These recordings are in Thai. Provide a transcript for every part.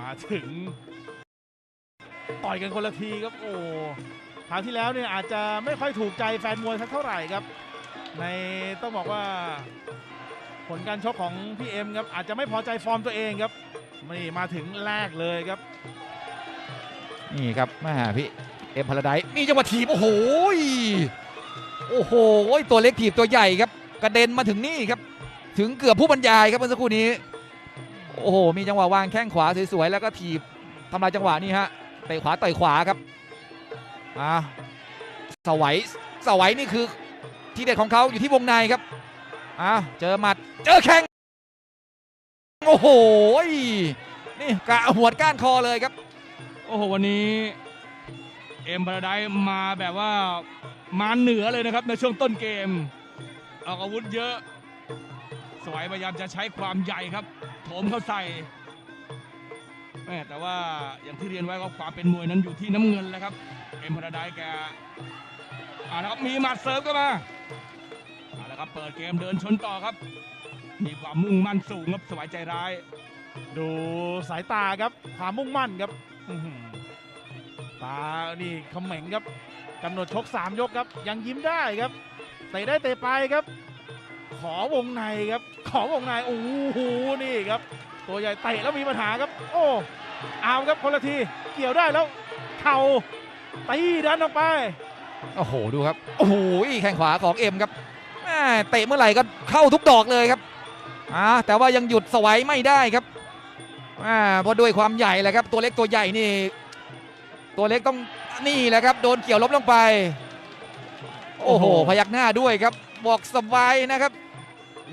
มาถึง ต่อยกันคนละทีครับโอ้คราวที่แล้วเนี่ยอาจจะไม่ค่อยถูกใจแฟนมวยสักเท่าไหร่ครับ ในต้องบอกว่า ผลการชกของพี่เอ็มครับอาจจะไม่พอใจฟอร์มตัวเองครับนี่มาถึงแรกเลยครับ นี่ครับแม่พี่เอ็มพาราไดซ์มีจังหวะถีบโอ้โหโอ้โหตัวเล็กถีบตัวใหญ่ครับ กระเด็นมาถึงนี่ครับ ถึงเกือบผู้บรรยายครับเมื่อสักครู่นี้ โอ้โห มีจังหวะวางแข้งขวาสวยๆ แล้วก็ถีบทำลายจังหวะนี้ฮะ เตะขวาต่อยขวาครับ อ่าสวัยสวัยนี่คือ ที่เด็ดของเขาอยู่ที่วงในครับ อ่าเจอหมัด เจอแข้ง โอ้โห นี่กะหัวดก้านคอเลยครับ โอ้โห วันนี้ เอ็มพาราไดมาแบบว่ามาเหนือเลยนะครับในช่วงต้นเกม ออกอาวุธเยอะ สวยพยายามจะใช้ความใหญ่ครับโถมเข้าใส่แม่แต่ว่าอย่างที่เรียนไว้ว่าความเป็นมวยนั้นอยู่ที่น้ำเงินแล้วครับ เอ็มพาราไดแกอ่าแล้วครับมีหมัดเซิร์ฟก็มาเอาละครับเปิดเกมเดินชนต่อครับ มีความมุ่งมั่นสูงครับสวายใจร้าย ดูสายตาครับความมุ่งมั่นครับอื้อหือตานี่เขม็งครับกำหนดชก3ยกครับ ยังยิ้มได้ครับเตะได้เตะไปครับ ขอวงในครับ ขอวงในโอ้โหนี่ครับ ตัวใหญ่เตะแล้วมีปัญหาครับ โอ้เอาครับคนละทีเกี่ยวได้แล้วเข่าตีดันออกไปโอ้โหดูครับโอ้โหแข้งขวาของเอ็มครับเตะเมื่อไหร่ก็เข้าทุกดอกเลยครับอ่าแต่ว่ายังหยุดสวัยไม่ได้ครับอ่าเพราะด้วยความใหญ่แหละครับ ตัวเล็กตัวใหญ่นี่ ตัวเล็กต้องนี่แหละครับ โดนเกี่ยวลบลงไป โอ้โห พยักหน้าด้วยครับ บอกสบายนะครับ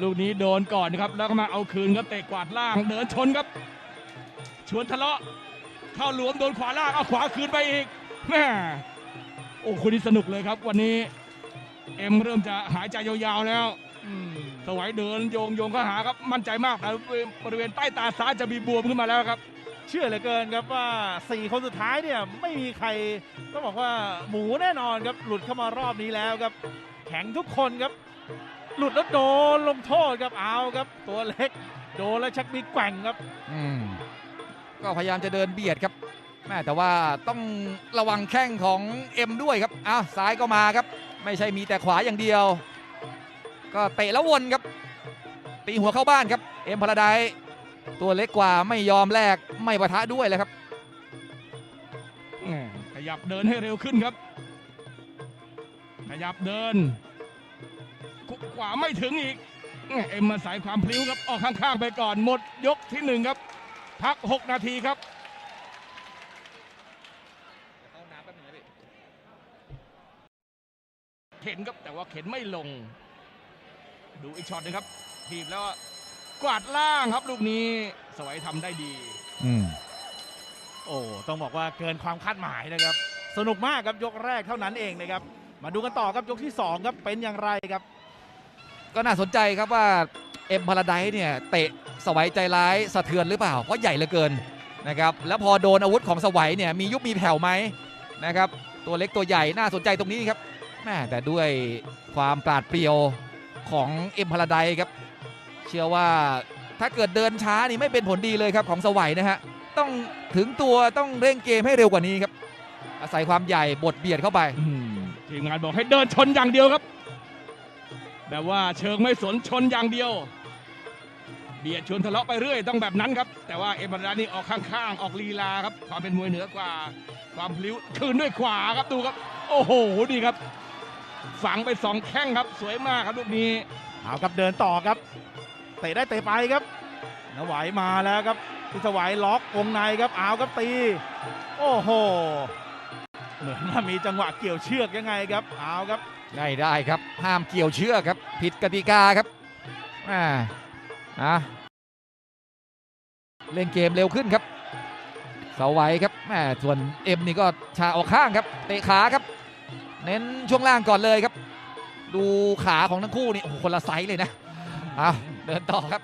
ลูกนี้โดนก่อนนะครับ แล้วก็มาเอาคืนครับเตะกวาดล่างเดินชนครับ ชวนทะเลาะ เข้าหลวมโดนขวาล่างเอาขวาคืนไปอีกแม่โอ้คุณนี่สนุกเลยครับ วันนี้ เอ็มเริ่มจะหายใจยาวๆแล้วอืมสวัยเดินโยงโยงเข้าหาครับมั่นใจมากแต่บริเวณใต้ตาซ้ายจะมีบวมขึ้นมาแล้วครับ เชื่อเหลือเกินครับว่า4คนสุดท้ายเนี่ยไม่มีใครต้องบอกว่าหมูแน่นอนครับหลุดเข้ามารอบนี้แล้วครับ แข็งทุกคนครับ หลุดแล้วโดนลงโทษครับเอาครับ ตัวเล็ก โดนแล้วชักมีแกว่งครับ อืมก็พยายามจะเดินเบียดครับแม่แต่ว่าต้องระวังแข้งของเอ็มด้วยครับอ้าวซ้ายก็มาครับ ไม่ใช่มีแต่ขวาอย่างเดียว ก็เตะแล้ววนครับ ตีหัวเข้าบ้านครับ เอ็มพาราไดซ์ตัวเล็กกว่าไม่ยอมแลกไม่ปะทะด้วยเลยครับแหม่ขยับเดินให้เร็วขึ้นครับ ขยับเดินคุกขวาไม่ถึงอีกแหม่เอ็มมาสายความพลิ้วครับ ออกข้างๆไปก่อน หมดยกที่หนึ่งครับ พัก 6 นาทีครับเข็นครับแต่ว่าเข็นไม่ลง ดูอีกช็อตหนึงครับทีบแล้วกวาดล่างครับลูกนี้สวัยทำได้ดีอืมโอ้ต้องบอกว่าเกินความคาดหมายนะครับ สนุกมากครับยกแรกเท่านั้นเองนะครับ มาดูกันต่อครับยกที่สองครับเป็นอย่างไรครับ ก็น่าสนใจครับว่าเอ็มพาราไดเนี่ยเตะสวัยใจร้ายสะเทือนหรือเปล่า เพราะใหญ่เหลือเกินนะครับแล้วพอโดนอาวุธของสวัยเนี่ยมียุบมีแผ่วไหมนะครับตัวเล็กตัวใหญ่น่าสนใจตรงนี้ครับแม่แต่ด้วยความปราดเปรียวของเอ็มพาราไดครับ เชื่อว่าถ้าเกิดเดินช้านี่ไม่เป็นผลดีเลยครับของสวัยนะฮะต้องถึงตัวต้องเร่งเกมให้เร็วกว่านี้ครับ อาศัยความใหญ่บดเบียดเข้าไปอื ทีมงานบอกให้เดินชนอย่างเดียวครับ แบบว่าเชิงไม่สนชนอย่างเดียว เบียดชวนทะเลาะไปเรื่อยต้องแบบนั้นครับ แต่ว่าเอ็มบันดานี่ออกข้างๆ ออกลีลาครับ ความเป็นมวยเหนือกว่า ความพลิ้วคืนด้วยขวาครับดูครับ โอ้โหนี่ครับ ฝังไปสองแข้งครับ สวยมากครับลูกนี้เอาครับเดินต่อครับเตะได้เตะไปครับนไหวมาแล้วครับพิสวัยล็อกวงในครับเอาครับตี โอ้โห เหมือนว่ามีจังหวะเกี่ยวเชือกยังไงครับเอาครับได้ได้ครับห้ามเกี่ยวเชือกครับ ผิดกติกาครับอ่าอะเล่นเกมเร็วขึ้นครับเสาไว้ครับแหมส่วนเอ็มนี่ก็ชาออกข้างครับ เตะขาครับ เน้นช่วงล่างก่อนเลยครับ ดูขาของทั้งคู่นี่โอ้โหคนละไซส์เลยนะอะเดินต่อครับ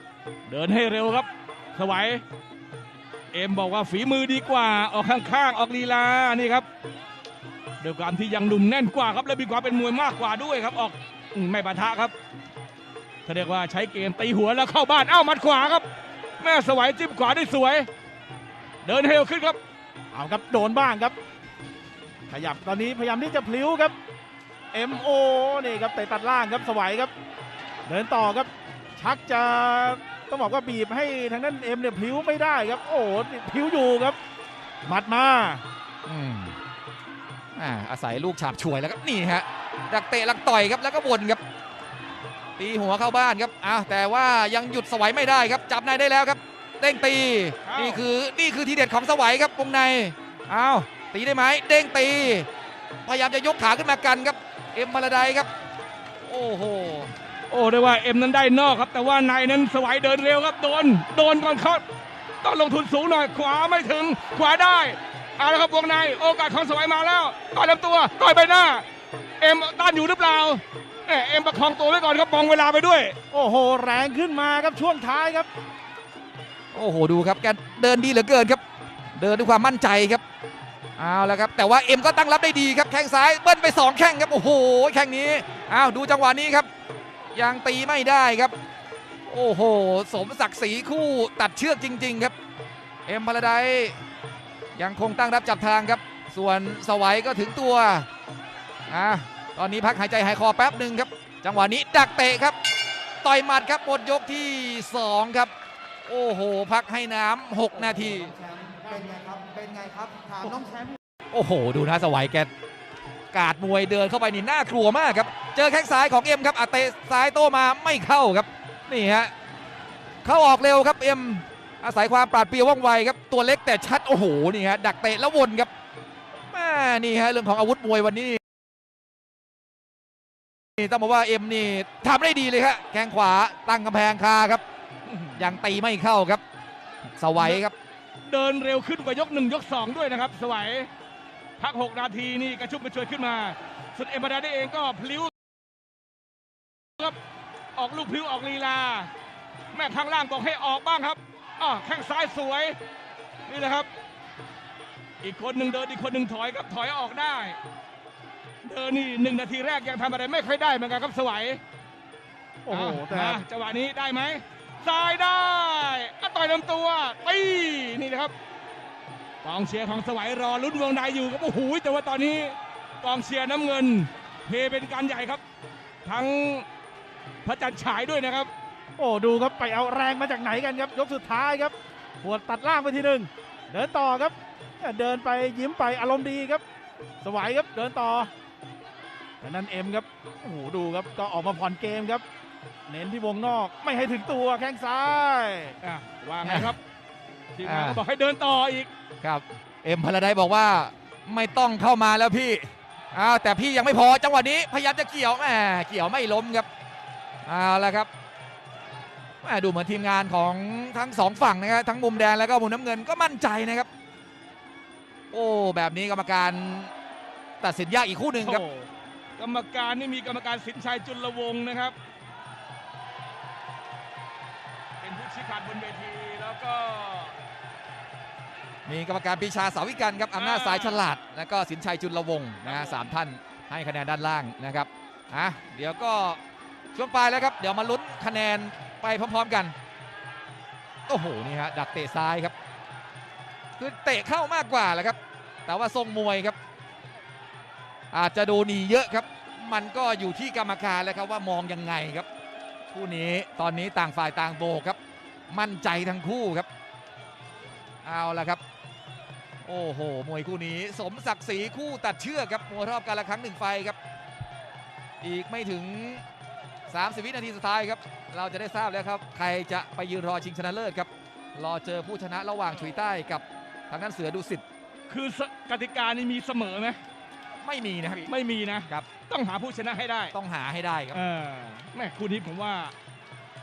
เดินให้เร็วครับ สวัยเอ็มบอกว่าฝีมือดีกว่าออกข้างๆออกลีลานี่ครับ ด้วยความที่ยังหนุ่มแน่นกว่าครับและมีความเป็นมวยมากกว่าด้วยครับ ออกอืมไม่ปะทะครับเขาเรียกว่าใช้เกมตีหัวแล้วเข้าบ้านเอ้าหมัดขวาครับ แม่สวัยจิ้มขวาได้สวย เดินเฮลขึ้นครับเอาครับโดนบ้างครับ ขยับตอนนี้พยายามที่จะพลิ้วครับ MO นี่ครับเตะตัดล่างครับสวัยครับ เดินต่อครับ ชักจะต้องบอกว่าบีบให้ทางด้านเอ็มเนี่ยพลิ้วไม่ได้ครับ โอ้โหพลิ้วอยู่ครับหมัดมา อืมอ่าอาศัยลูกฉาบฉวยแล้วครับนี่ฮะดักเตะลักต่อยครับแล้วก็วนครับตีหัวเข้าบ้านครับอ้าวแต่ว่ายังหยุดสวัยไม่ได้ครับ จับในได้แล้วครับเด้งตีอ้าวนี่คือนี่คือทีเด็ดของสวัยครับวงในอ้าวตีได้ไหมเด้งตี พยายามจะยกขาขึ้นมากันครับ เอ็มมาลาไดครับ โอ้โหโอ้ได้ว่าเอ็มนั้นได้นอกครับ แต่ว่าในนั้นสวัยเดินเร็วครับโดนโดนก่อนครับต้องลงทุนสูงหน่อยขวาไม่ถึงขวาได้ เอาละครับวงในโอกาสของสวัยมาแล้วต่อยลำตัวต่อยใบหน้า เอ็มต้านอยู่หรือเปล่าแหม่เอ็มประคองตัวไว้ก่อนครับมองเวลาไปด้วย โอ้โห แรงขึ้นมาครับช่วงท้ายครับ โอ้โหดูครับแกเดินดีเหลือเกินครับ เดินด้วยความมั่นใจครับเอาแล้วครับแต่ว่าเอ็มก็ตั้งรับได้ดีครับแข้งซ้ายเบิ้ลไปสองแข้งครับโอ้โหแข้งนี้อ้าวดูจังหวะนี้ครับ ยังตีไม่ได้ครับ โอ้โห สมศักดิ์ศรีคู่ตัดเชือกจริง ๆ ครับ เอ็มพาราไดซ์ ยังคงตั้งรับจับทางครับ ส่วนสวัยก็ถึงตัวอะตอนนี้พักหายใจหายคอแป๊บหนึ่งครับ จังหวะนี้ดักเตะครับ ต่อยหมัดครับหมดยกที่สองครับ โอ้โห พักให้น้ำ6นาที เป็นไงครับ เป็นไงครับ ถามน้องแชมป์โอ้โห ดูนะสวัยแกกาดมวยเดินเข้าไปนี่น่ากลัวมากครับ เจอแข้งซ้ายของเอ็มครับอาเตะซ้ายโต้มาไม่เข้าครับ นี่ฮะ เข้าออกเร็วครับเอ็ม อาศัยความปราดเปรียวว่องไวครับตัวเล็กแต่ชัดโอ้โหนี่ฮะดักเตะแล้ววนครับแม่นี่ฮะเรื่องของอาวุธมวยวันนี้นี่ต้องบอกว่าเอ็มนี่ทำได้ดีเลยครับแข้งขวาตั้งกำแพงคาครับ ยังตีไม่เข้าครับ สวัยครับ เดินเร็วขึ้นกว่ายกหนึ่งยกสองด้วยนะครับ สวัยพัก6นาทีนี่กระชุ่มกระชวยขึ้นมาสุดเอ็มบาดาได้เองก็พลิ้วครับออกลูกพลิ้วออกลีลา แม่ข้างล่างบอกให้ออกบ้างครับ อ่าแข้งซ้ายสวย นี่แหละครับ อีกคนหนึ่งเดินอีกคนหนึ่งถอยครับถอยออกได้ เดินนี่หนึ่งนาทีแรกยังทำอะไรไม่ค่อยได้เหมือนกันครับสวัยโอ้โหแต่มาจังหวะนี้ได้ไหมซ้ายได้ก็ต่อยลำตัวตีนี่นะครับกองเชียร์ของสวัยรอลุ้นวงในอยู่ครับโอ้โหแต่ว่าตอนนี้กองเชียร์น้ำเงินเฮเป็นการใหญ่ครับ ทั้งพระจันทร์ฉายด้วยนะครับ โอ้ดูครับไปเอาแรงมาจากไหนกันครับ ยกสุดท้ายครับหัวดตัดล่างไปทีหนึ่งเดินต่อครับ เดินไปยิ้มไปอารมณ์ดีครับ สวัยครับเดินต่อแต่นั้นเอ็มครับโอ้โหดูครับก็ออกมาผ่อนเกมครับ เน้นที่วงนอกไม่ให้ถึงตัวแข้งซ้ายอะว่าไงครับทีมงานอ่าก็บอกให้เดินต่ออีกครับ เอ็มพาราไดซ์บอกว่าไม่ต้องเข้ามาแล้วพี่อ้าวแต่พี่ยังไม่พอจังหวะนี้พยายามจะเกี่ยวแหมเกี่ยวไม่ล้มครับเอาละครับแหม ดูเหมือนทีมงานของทั้งสองฝั่งนะครับทั้งมุมแดงแล้วก็มุมน้ำเงินก็มั่นใจนะครับ โอ้แบบนี้กรรมการตัดสินยากอีกคู่หนึ่งครับโอ้กรรมการนี่มีกรรมการสินชัยจุลวงศ์นะครับ เป็นผู้ชี้ขาดบนเวทีแล้วก็ มีกรรมการปีชาสาวิกันครับอำนาจอ่าสายฉลาด แล้วก็สินชัยจุลวงศ์นะฮะสามท่านให้คะแนนด้านล่างนะครับอะเดี๋ยวก็ช่วงปลายแล้วครับ เดี๋ยวมาลุ้นคะแนน ไปพร้อมๆกัน โอ้โห นี่ฮะ ดักเตะซ้ายครับ คือเตะเข้ามากกว่าแหละครับ แต่ว่าทรงมวยครับ อาจจะดูหนีเยอะครับ มันก็อยู่ที่กรรมการแล้วครับว่ามองยังไงครับ คู่นี้ตอนนี้ต่างฝ่ายต่างโบกครับ มั่นใจทั้งคู่ครับ เอาละครับ โอ้โห มวยคู่นี้ สมศักดิ์ศรีคู่ตัดเชือกครับมวยรอบการละครั้งหนึ่งไฟครับ อีกไม่ถึง 30 วินาทีสุดท้ายครับ เราจะได้ทราบแล้วครับ ใครจะไปยืนรอชิงชนะเลิศครับ รอเจอผู้ชนะระหว่างฉุยใต้กับทางด้านเสือดุสิต คือสกติกานี่มีเสมอไหมไม่มีนะครับพี่ไม่มีนะครับ ต้องหาผู้ชนะให้ได้ ต้องหาให้ได้ครับ เออแม่คู่นี้ผมว่า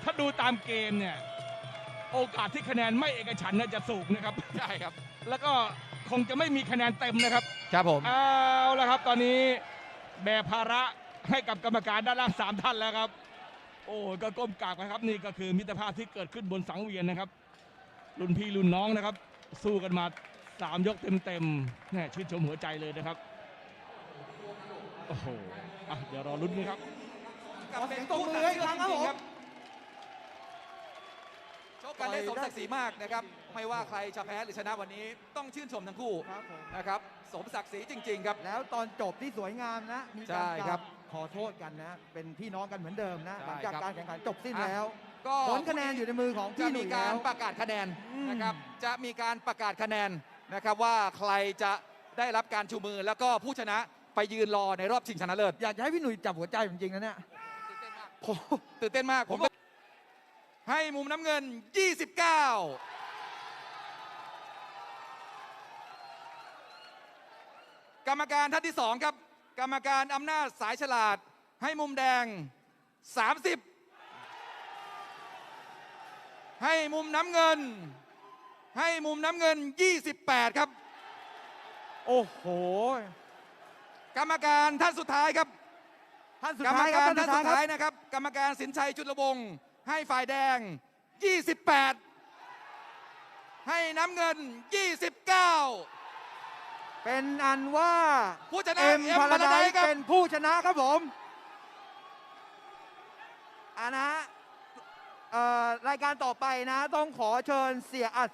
ถ้าดูตามเกมเนี่ย โอกาสที่คะแนนไม่เอกฉันท์น่าจะสูงนะครับ ใช่ครับ แล้วก็คงจะไม่มีคะแนนเต็มนะครับ ครับผม เอาละครับตอนนี้แบกภาระ ให้กับกรรมการด้านล่างสามท่านแล้วครับ โอ้ยก็ก้มกราบนะครับนี่ก็คือมิตรภาพที่เกิดขึ้นบนสังเวียนนะครับ รุ่นพี่รุ่นน้องนะครับ สู้กันมาสามยกเต็มๆแน่ชื่นชมหัวใจเลยนะครับโอ้โหอะเดี๋ยวรอลุ้นกันครับขอเสียงตบมือให้อีกครั้งครับผมชชกกันได้สมศักดิ์ศรีมากนะครับ ไม่ว่าใครจะแพ้หรือชนะวันนี้ต้องชื่นชมทั้งคู่ครับผม นะครับ สมศักดิ์ศรีจริง ๆ ครับ แล้วตอนจบที่สวยงามนะ มีใช่การครับ ขอโทษกันนะ เป็นพี่น้องกันเหมือนเดิมนะใช่หลังจากครับการแข่งขันจบสิ้นอะแล้ว ก็ผลคะแนนอยู่ในมือของจะพี่หมีนุ่ยกาแล้รวประกาศคะแนนอืมนะครับ จะมีการประกาศคะแนนนะครับว่าใครจะได้รับการชูมือแล้วก็ผู้ชนะไปยืนรอในรอบชิงชนะเลิศอยากจะให้พี่หนุ่ยจับหัวใจจริงๆนะเนี่ยโอ้โหตื่นเต้นมากผมให้มุมน้ำเงิน 29กรรมการท่านที่สองครับ กรรมการอำนาจสายฉลาดให้มุมแดง 30 ให้มุมน้ำเงิน ให้มุมน้ำเงิน 28 ครับ โอ้โห กรรมการท่านสุดท้ายครับ ท่านสุดกรรมท้ายคการรับท่านท่านสุดสุดท้าท้ายยนะครับ กรรมการสินชัยจุลวงศ์ให้ฝ่ายแดง 28 ให้น้ำเงิน 29 เป็นอันว่าผู้ชนะเอ็มเอ็มพาราได Paradise ครับเป็นผู้ชนะครับผมอ่านะฮะเอ่อรายการต่อไปนะ ต้องขอเชิญเสียอัด